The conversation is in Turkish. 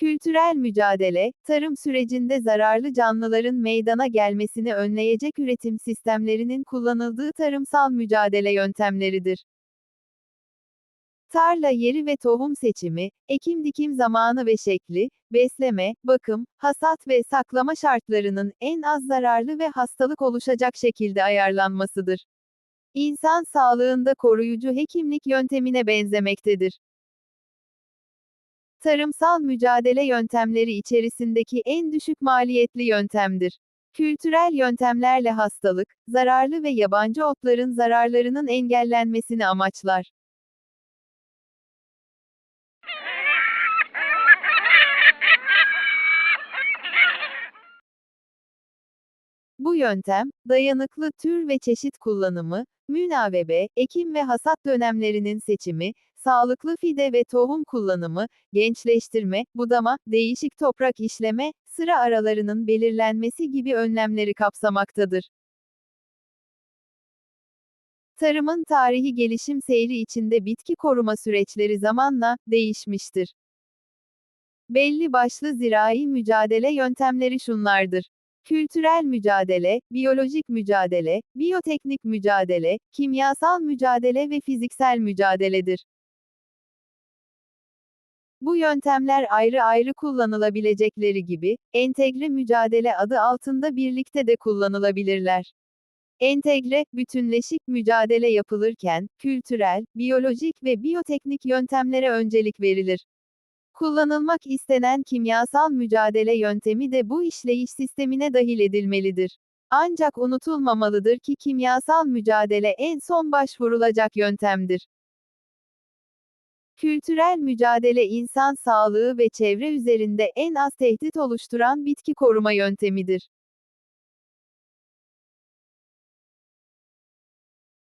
Kültürel mücadele, tarım sürecinde zararlı canlıların meydana gelmesini önleyecek üretim sistemlerinin kullanıldığı tarımsal mücadele yöntemleridir. Tarla yeri ve tohum seçimi, ekim-dikim zamanı ve şekli, besleme, bakım, hasat ve saklama şartlarının en az zararlı ve hastalık oluşacak şekilde ayarlanmasıdır. İnsan sağlığında koruyucu hekimlik yöntemine benzemektedir. Tarımsal mücadele yöntemleri içerisindeki en düşük maliyetli yöntemdir. Kültürel yöntemlerle hastalık, zararlı ve yabancı otların zararlarının engellenmesini amaçlar. Bu yöntem, dayanıklı tür ve çeşit kullanımı, münavebe, ekim ve hasat dönemlerinin seçimi, sağlıklı fide ve tohum kullanımı, gençleştirme, budama, değişik toprak işleme, sıra aralarının belirlenmesi gibi önlemleri kapsamaktadır. Tarımın tarihi gelişim seyri içinde bitki koruma süreçleri zamanla değişmiştir. Belli başlı zirai mücadele yöntemleri şunlardır. Kültürel mücadele, biyolojik mücadele, biyoteknik mücadele, kimyasal mücadele ve fiziksel mücadeledir. Bu yöntemler ayrı ayrı kullanılabilecekleri gibi, entegre mücadele adı altında birlikte de kullanılabilirler. Entegre, bütünleşik mücadele yapılırken, kültürel, biyolojik ve biyoteknik yöntemlere öncelik verilir. Kullanılmak istenen kimyasal mücadele yöntemi de bu işleyiş sistemine dahil edilmelidir. Ancak unutulmamalıdır ki kimyasal mücadele en son başvurulacak yöntemdir. Kültürel mücadele insan sağlığı ve çevre üzerinde en az tehdit oluşturan bitki koruma yöntemidir.